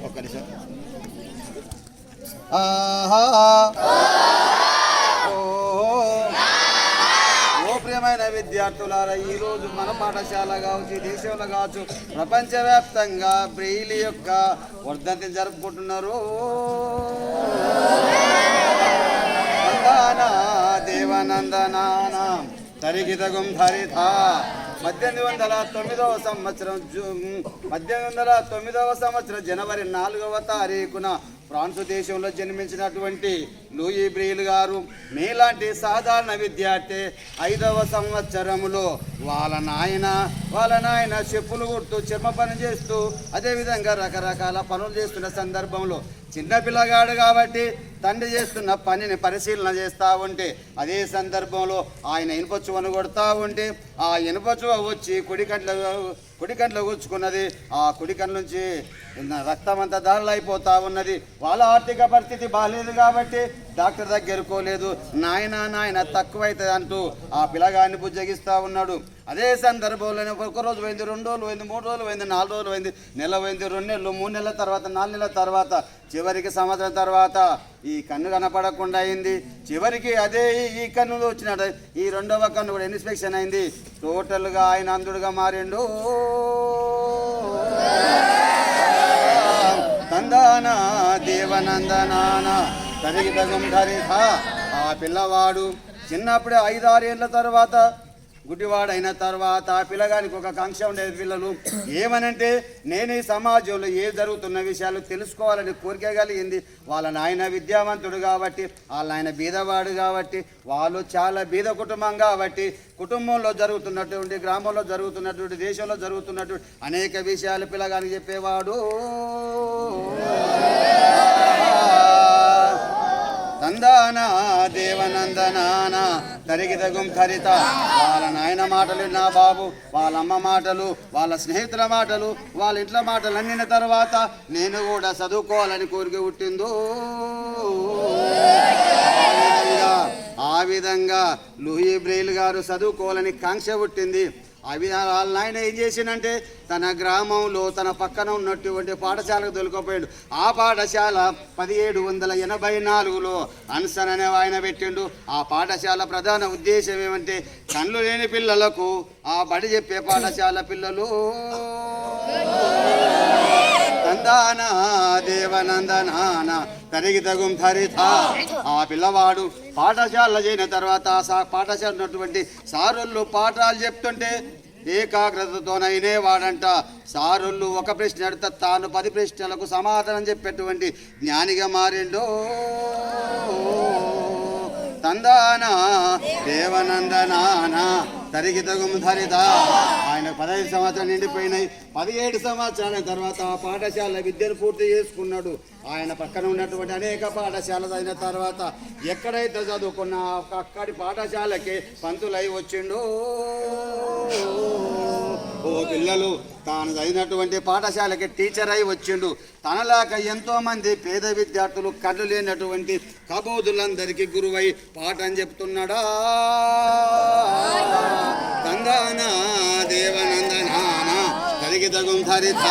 ఒక్క నిమిషం ఆహా. ఓ ప్రియమైన విద్యార్థులారా ఈరోజు మన పాఠశాల కావచ్చు దేశంలో కావచ్చు ప్రపంచవ్యాప్తంగా బ్రెయిలీ యొక్క వర్ధంతి జరుపుకుంటున్నారు. నందనా దేవనందనాన తరిగితగుం హరిత పద్దెనిమిది వందల తొమ్మిదవ సంవత్సరం జూన్ పద్దెనిమిది వందల తొమ్మిదవ సంవత్సరం జనవరి నాలుగవ తారీఖున ఫ్రాన్స్ దేశంలో జన్మించినటువంటి లూయి బ్రియిల్ గారు మీలాంటి సాధారణ విద్యార్థి ఐదవ సంవత్సరములో వాళ్ళ నాయన వాళ్ళ నాయన చెప్పులు కుడుతూ చర్మ పని చేస్తూ అదేవిధంగా రకరకాల పనులు చేస్తున్న సందర్భంలో చిన్న పిల్లగాడు కాబట్టి తండ్రి చేస్తున్న పనిని పరిశీలన చేస్తూ ఉంటే అదే సందర్భంలో ఆయన ఇనుపచ్చువను కొడతా ఉంటే ఆ ఇనుపచ్చువ వచ్చి కుడి కుడి కంట్లో కూర్చుకున్నది. ఆ కుడి కండ్ల నుంచి రక్తం అంతా దారులైపోతా ఉన్నది. వాళ్ళ ఆర్థిక పరిస్థితి బాగాలేదు కాబట్టి డాక్టర్ దగ్గరుకోలేదు. నాయన నాయన తక్కువైతుంది అంటూ ఆ పిల్లగాన్ని బుజ్జగిస్తూ ఉన్నాడు. అదే సందర్భంలో ఒక రోజు పోయింది రెండు రోజులు పోయింది మూడు రోజులు పోయింది నాలుగు రోజులు పోయింది నెల పోయింది రెండు నెలలు మూడు నెలల తర్వాత నాలుగు నెలల తర్వాత చివరికి సంవత్సరం తర్వాత ఈ కన్ను కనపడకుండా అయింది. చివరికి అదే ఈ- ఈ కన్ను వచ్చినట్టు ఈ రెండవ కన్ను కూడా ఇన్స్పెక్షన్ అయింది. టోటల్గా ఆయన అందుడుగా మారిండు. తందాన దేవనందనాన తరిగి తగం ధరిధ ఆ పిల్లవాడు చిన్నప్పుడే ఐదారేళ్ళ తర్వాత గుడ్డివాడైన తర్వాత పిల్లగానికి ఒక కాంక్ష ఉండేది పిల్లలు. ఏమనంటే నేను ఈ సమాజంలో ఏ జరుగుతున్న విషయాలు తెలుసుకోవాలని కోరిక కలిగింది. వాళ్ళ నాయన విద్యావంతుడు కాబట్టి వాళ్ళ ఆయన బీదవాడు కాబట్టి వాళ్ళు చాలా బీద కుటుంబం కాబట్టి కుటుంబంలో జరుగుతున్నటువంటి గ్రామంలో జరుగుతున్నటువంటి దేశంలో జరుగుతున్నటువంటి అనేక విషయాలు పిల్లగానికి చెప్పేవాడు. తరిగి తగుం హరిత వాళ్ళ నాయన మాటలు నా బాబు వాళ్ళ అమ్మ మాటలు వాళ్ళ స్నేహితుల మాటలు వాళ్ళ ఇంట్లో మాటలు అన్నిన తర్వాత నేను కూడా చదువుకోవాలని కోరిక పుట్టిందో. ఆ విధంగా ఆ విధంగా లూయి బ్రెయిల్ గారు చదువుకోవాలని కాంక్ష పుట్టింది. ఆ నాయన ఏం చేసిందంటే తన గ్రామంలో తన పక్కన ఉన్నటువంటి పాఠశాలకు తొలకపోయాడు ఆ పాఠశాల పదిహేడు వందల ఎనభై నాలుగులో అన్సన్ అనే ఆయన పెట్టిండు. ఆ పాఠశాల ప్రధాన ఉద్దేశం ఏమంటే కళ్ళు లేని పిల్లలకు ఆ బడి చెప్పే పాఠశాల పిల్లలు. నందాన దేవనందనాన తరిగి తగుం తరితా ఆ పిల్లవాడు పాఠశాల చేరిన తర్వాత సా పాఠశాల ఉన్నటువంటి సారుళ్ళు పాఠాలు చెప్తుంటే ఏకాగ్రతతోనైనే వాడంట. సారుళ్ళు ఒక ప్రశ్న అడితే తాను పది ప్రశ్నలకు సమాధానం చెప్పేటువంటి జ్ఞానిగా మారిండో. తందాన దేవనందనాన తరిగి తగుం ధరిదా పదహైదు సంవత్సరాలు నిండిపోయినాయి. పదిహేడు సంవత్సరాల తర్వాత ఆ పాఠశాల విద్యను పూర్తి చేసుకున్నాడు. ఆయన పక్కన ఉన్నటువంటి అనేక పాఠశాలలు అయిన తర్వాత ఎక్కడైతే చదువుకున్న అక్కడి పాఠశాలకి పంతులై వచ్చిండు. ఓ పిల్లలు తాను చదివినటువంటి పాఠశాలకి టీచర్ అయి వచ్చిండు. తనలాగా ఎంతోమంది పేద విద్యార్థులు కళ్ళు లేనటువంటి కబోదులందరికీ గురువై పాఠం చెప్తున్నాడా? తందాన కలిగి తగుం ధరిత.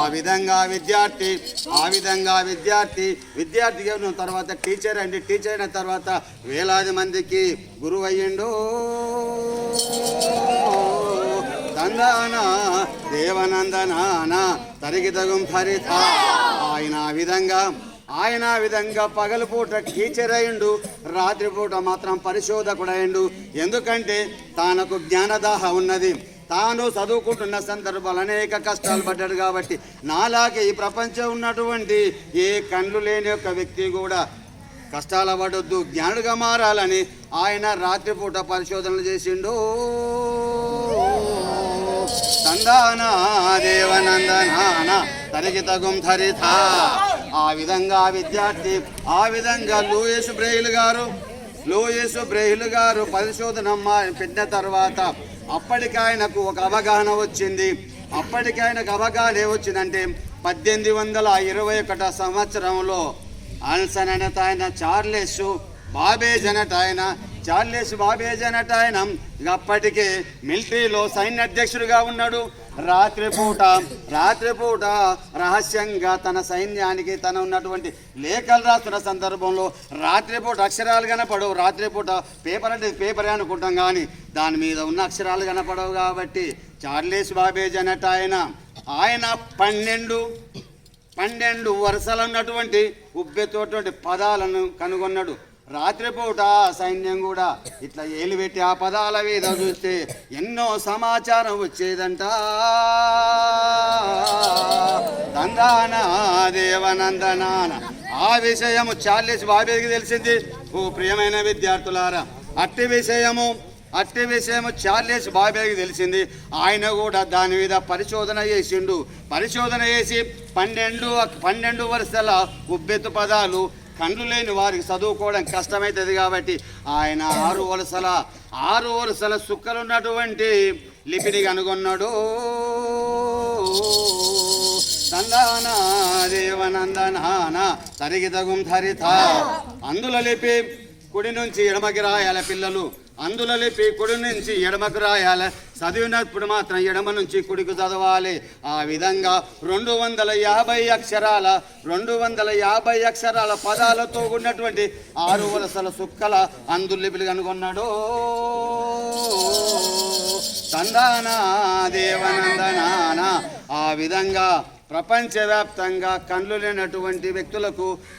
ఆ విధంగా విద్యార్థి ఆ విధంగా విద్యార్థి. విద్యార్థి అయిన తర్వాత టీచర్ అండి టీచర్ అయిన తర్వాత వేలాది మందికి గురువయ్యిండు. తందాన దేవనందనాన తరిగితగుం హరిత ఆయన ఆ విధంగా ఆయన ఆ విధంగా పగలుపూట టీచర్ అయిండు రాత్రిపూట మాత్రం పరిశోధకుడయిండు ఎందుకంటే తనకు జ్ఞానదాహ ఉన్నది. తాను చదువుకుంటున్న సందర్భాలు అనేక కష్టాలు పడ్డాడు కాబట్టి నాలాగే ఈ ప్రపంచం ఉన్నటువంటి ఏ కండ్లు లేని యొక్క వ్యక్తి కూడా కష్టాల పడొద్దు జ్ఞానుడిగా మారాలని ఆయన రాత్రిపూట పరిశోధనలు చేసిండు. తందాన దేవనందనాన తరికి తగుం ధరిత ఆ విధంగా ఆ విద్యార్థి ఆ విధంగా లూయేసు బ్రెయిల్ గారు లూయేసు బ్రెయిల్ గారు పరిశోధన మా- పెట్టిన తర్వాత అప్పటికి ఆయనకు ఒక అవగాహన వచ్చింది. అప్పటికి ఆయనకు అవగాహన ఏమొచ్చిందంటే పద్దెనిమిది వందల ఇరవై ఒకటో సంవత్సరంలో ఆన్సన్ అనేట ఆయన చార్లెస్ బాబేజ్ అనేట ఆయన చార్లెస్ బాబేజ్ అనట ఆయన ఇక అప్పటికే మిలిటరీలో సైన్య అధ్యక్షుడిగా ఉన్నాడు. రాత్రిపూట రాత్రిపూట రహస్యంగా తన సైన్యానికి తన ఉన్నటువంటి లేఖలు రాస్తున్న సందర్భంలో రాత్రిపూట అక్షరాలు కనపడవు. రాత్రిపూట పేపర్ అంటే పేపరే అనుకుంటాం కానీ దాని మీద ఉన్న అక్షరాలు కనపడవు కాబట్టి చార్లెస్ బాబేజ్ అనట ఆయన. ఆయన పన్నెండు పన్నెండు వరుసలు ఉన్నటువంటి ఉబ్బెతోటువంటి పదాలను కనుగొన్నాడు. రాత్రిపూట సైన్యం కూడా ఇట్లా ఏలిపెట్టి ఆ పదాల మీద చూస్తే ఎన్నో సమాచారం వచ్చేదంట. తందాన దేవనందనాన. ఆ విషయము చార్లెస్ బాబేకి తెలిసింది. ఓ ప్రియమైన విద్యార్థులారా అట్టి విషయము అట్టి విషయము చార్లెస్ బాబేకి తెలిసింది. ఆయన కూడా దాని మీద పరిశోధన చేసిండు. పరిశోధన చేసి పన్నెండు పన్నెండు వరుసల ఉబ్బెత్తు పదాలు కండ్లు లేని వారికి చదువుకోవడం కష్టమవుతుంది కాబట్టి ఆయన ఆరు వరుసల ఆరు వరుసల సుక్కలు ఉన్నటువంటి లిపిని కనుగొన్నాడు. తందాన దేవనందనాన తరిగితగుం ధరిత. అందుల లిపి కుడి నుంచి ఎడమకి రాయాల పిల్లలు. అందుల లిపి కుడి నుంచి ఎడమకు రాయాల చదివినప్పుడు మాత్రం ఎడమ నుంచి కుడికి చదవాలి. ఆ విధంగా రెండు వందల యాభై అక్షరాల రెండు వందల యాభై అక్షరాల పదాలతో ఉన్నటువంటి ఆరు వలసల సుక్కల అందుల్లిపిలు కనుగొన్నాడు తందాన దేవనందనాన. ఆ విధంగా ప్రపంచవ్యాప్తంగా కళ్ళు లేనటువంటి వ్యక్తులకు